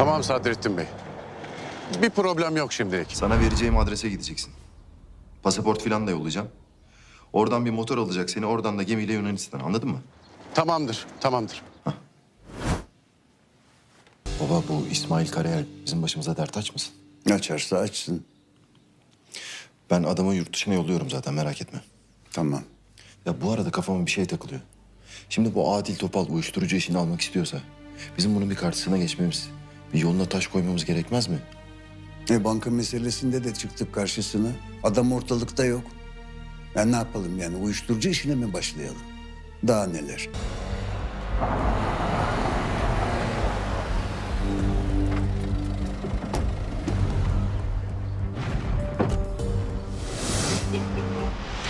Tamam Sadrettin Bey. Bir problem yok şimdilik. Sana vereceğim adrese gideceksin. Pasaport falan da yollayacağım. Oradan bir motor alacak seni, oradan da gemiyle Yunanistan. Anladın mı? Tamamdır, tamamdır. Baba bu İsmail Karayel bizim başımıza dert açmasın. Açarsa açsın. Ben adamı yurt dışına yolluyorum zaten merak etme. Tamam. Ya bu arada kafama bir şey takılıyor. Şimdi bu Adil Topal uyuşturucu işini almak istiyorsa... ...bizim bunun bir karşısına geçmemiz, bir yoluna taş koymamız gerekmez mi? E banka meselesinde de çıktık karşısına. Adam ortalıkta yok. Ya ne yapalım yani uyuşturucu işine mi başlayalım? Daha neler?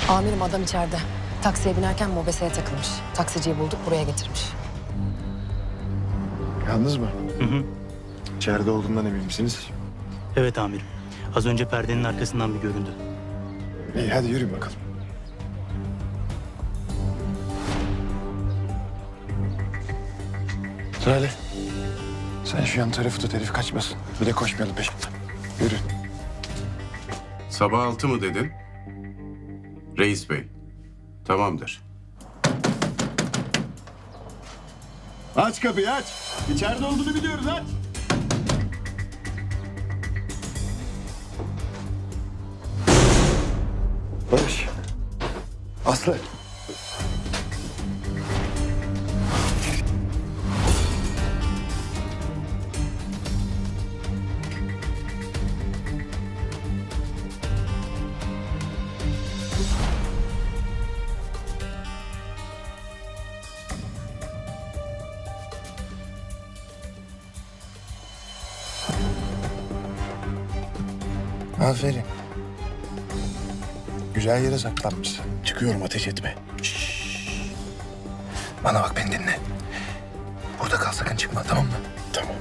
Amirim adam içeride. Taksiye binerken mobeseye takılmış. Taksiciyi bulduk buraya getirmiş. Yalnız mı? Hı hı. İçeride olduğundan emin misiniz? Evet amirim. Az önce perdenin arkasından bir göründü. İyi hadi yürü bakalım. Salih. Sen şu yan tarafı tut herif kaçmasın. Bir de koşmayalım peşinden. Yürü. Sabah altı mı dedin? Reis Bey. Tamamdır. Aç kapıyı aç. İçeride olduğunu biliyoruz aç. Barış. Aslı. Aferin. Güzel yere saklanmışsın. Çıkıyorum ateş etme. Şşş. Bana bak beni dinle. Burada kal sakın çıkma tamam mı? Tamam.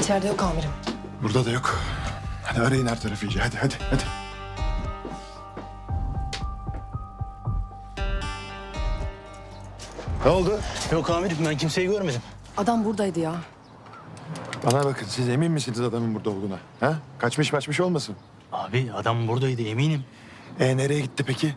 İçeride yok amirim. Burada da yok. Hadi arayın her tarafı iyice. Hadi hadi hadi. Ne oldu? Yok amirim ben kimseyi görmedim. Adam buradaydı ya. Bana bakın siz emin misiniz adamın burada olduğuna? Ha? Kaçmış maçmış olmasın? Abi adam buradaydı eminim. E nereye gitti peki?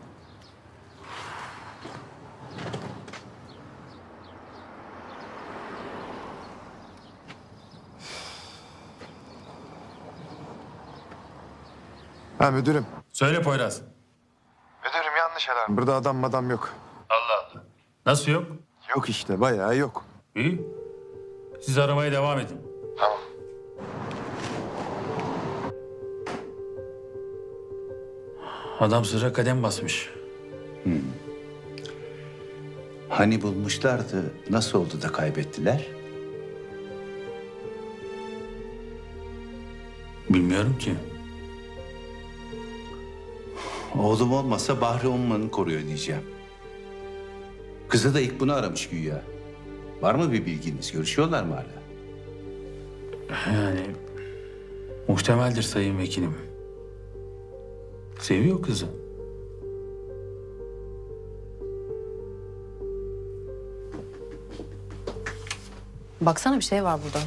Ha müdürüm. Söyle Poyraz. Müdürüm yanlış alarm. Burada adam madam yok. Allah Allah. Nasıl yok? Yok işte bayağı yok. İyi. Siz aramaya devam edin. Adam sıra kadem basmış. Hani bulmuşlardı, nasıl oldu da kaybettiler? Bilmiyorum ki. Oğlum olmasa Bahri Umman'ı koruyor diyeceğim. Kızı da ilk bunu aramış güya. Var mı bir bilginiz? Görüşüyorlar mı hala? Yani muhtemeldir sayın vekilim. Seviyor kızı. Baksana bir şey var burada.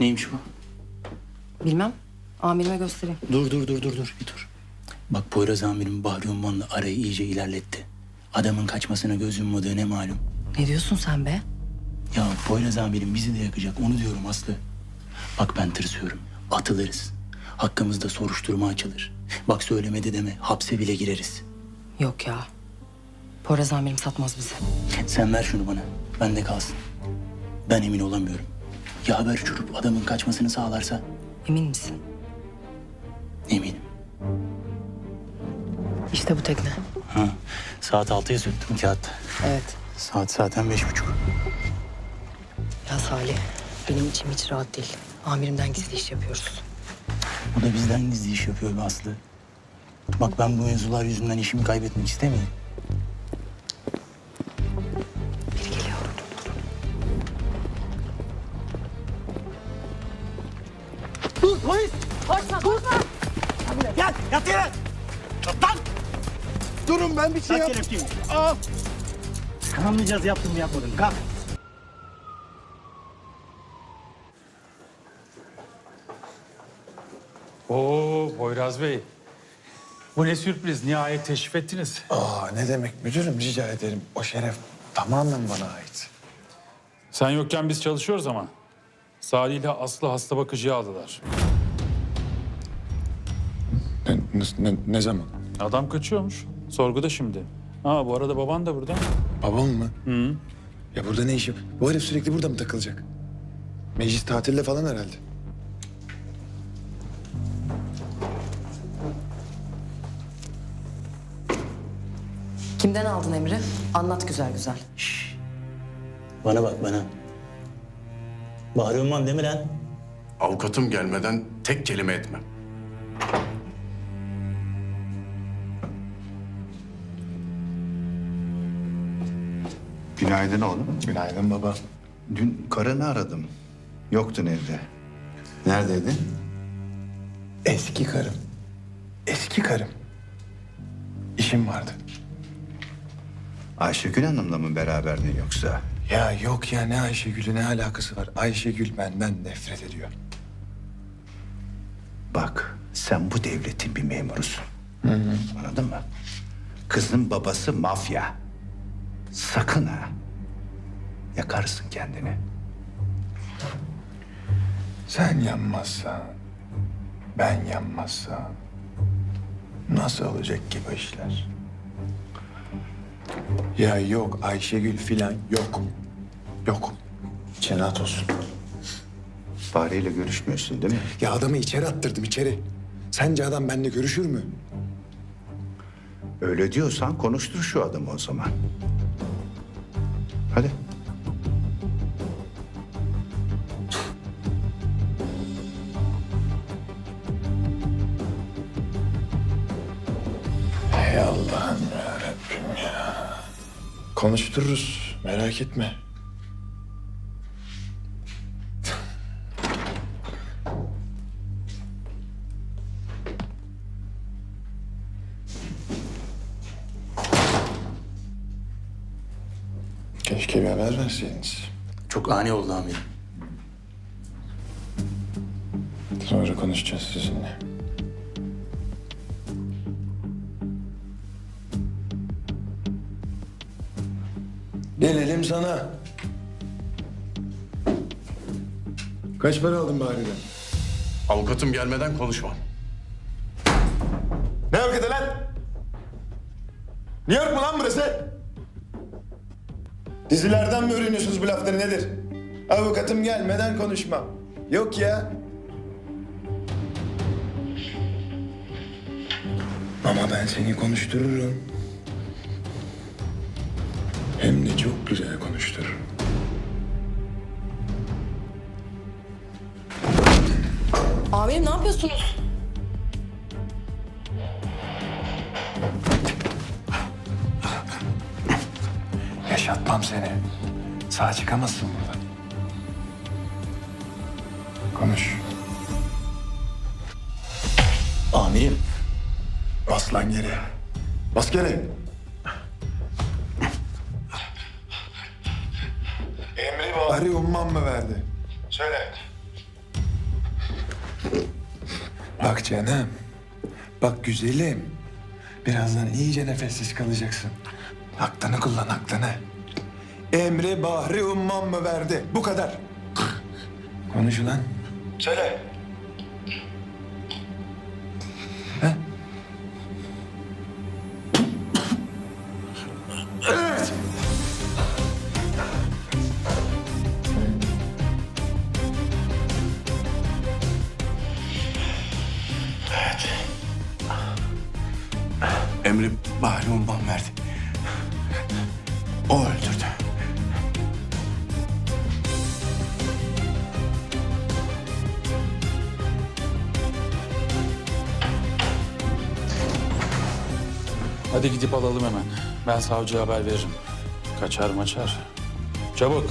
Neymiş bu? Bilmem. Amirime göstereyim. Dur dur dur dur dur bir dur. Bak Poyraz amirim Bahri Umman'la arayı iyice ilerletti. Adamın kaçmasına göz yummadığı ne malum. Ne diyorsun sen be? Ya Poyraz amirim bizi de yakacak onu diyorum Aslı. Bak ben tırsıyorum. Atılırız. Hakkımızda soruşturma açılır. Bak söylemedi deme hapse bile gireriz. Yok ya. Poyraz amirim satmaz bizi. Sen ver şunu bana. Bende kalsın. Ben emin olamıyorum. Ya haber uçurup adamın kaçmasını sağlarsa? Emin misin? Eminim. İşte bu tekne. Ha, saat altıya söktüm kağıtta. Evet. Saat zaten beş buçuk. Ya Salih, benim içim hiç rahat değil. Amirimden gizli iş yapıyoruz. O da bizden gizli iş yapıyor be Aslı. Bak ben bu mevzular yüzünden işimi kaybetmek istemiyorum. Biri geliyor. Kanmayacağız yaptım mı yapmadım. Kalk. Oo Poyraz Bey. Bu ne sürpriz. Nihayet teşrif ettiniz. Aa ne demek müdürüm rica ederim. O şeref tamamen bana ait. Sen yokken biz çalışıyoruz ama. Salih ile Aslı hasta bakıcıya aldılar. Ne, ne, ne zaman? Adam kaçıyormuş. Sorguda şimdi. Ha bu arada baban da burada. Babam mı? Hı. Ya burada ne işi? Bu herif sürekli burada mı takılacak? Meclis tatilde falan herhalde. Kimden aldın emri? Anlat güzel güzel. Bana bak bana. Bahri Umman değil mi lan? Avukatım gelmeden tek kelime etmem. Günaydın oğlum. Günaydın baba. Dün karını aradım. Yoktun evde. Neredeydin? Eski karım. Eski karım. İşim vardı. Ayşegül Hanım'la mı beraberdin yoksa? Ya yok ya ne Ayşegül'ü ne alakası var? Ayşegül benden nefret ediyor. Bak sen bu devletin bir memurusun. Anladın mı? Kızın babası mafya. Sakın ha. Yakarsın kendini. Sen yanmazsan, ben yanmazsam nasıl olacak ki bu işler? Ya yok Ayşegül filan yok. Yok. Cenat olsun. Fahri ile görüşmüyorsun değil mi? Ya adamı içeri attırdım içeri. Sence adam benimle görüşür mü? Öyle diyorsan konuştur şu adamı o zaman. Hadi. Ey Allah'ım. Konuştururuz merak etme. Keşke bir haber verseydiniz. Çok ani oldu amirim. Sonra konuşacağız sizinle. Gelelim sana. Kaç para aldın Bahri'den? Avukatım gelmeden konuşmam. Ne avukatı lan? New York mu lan burası? Dizilerden mi öğreniyorsunuz bu lafları nedir? Avukatım gelmeden konuşmam. Yok ya. Ama ben seni konuştururum. Çok güzel konuştururum. Amirim ne yapıyorsunuz? Yaşatmam seni. Sağ çıkamazsın buradan. Konuş. Amirim. Bas lan geri. Bas geri. Bahri Umman mı verdi? Söyle. Bak canım. Bak güzelim. Birazdan iyice nefessiz kalacaksın. Aklını kullan aklını. Emri Bahri Umman mı verdi? Bu kadar. Konuş ulan. Söyle. Emri Bahri Umman verdi. O öldürdü. Hadi gidip alalım hemen. Ben savcıya haber veririm. Kaçar maçar. Çabuk.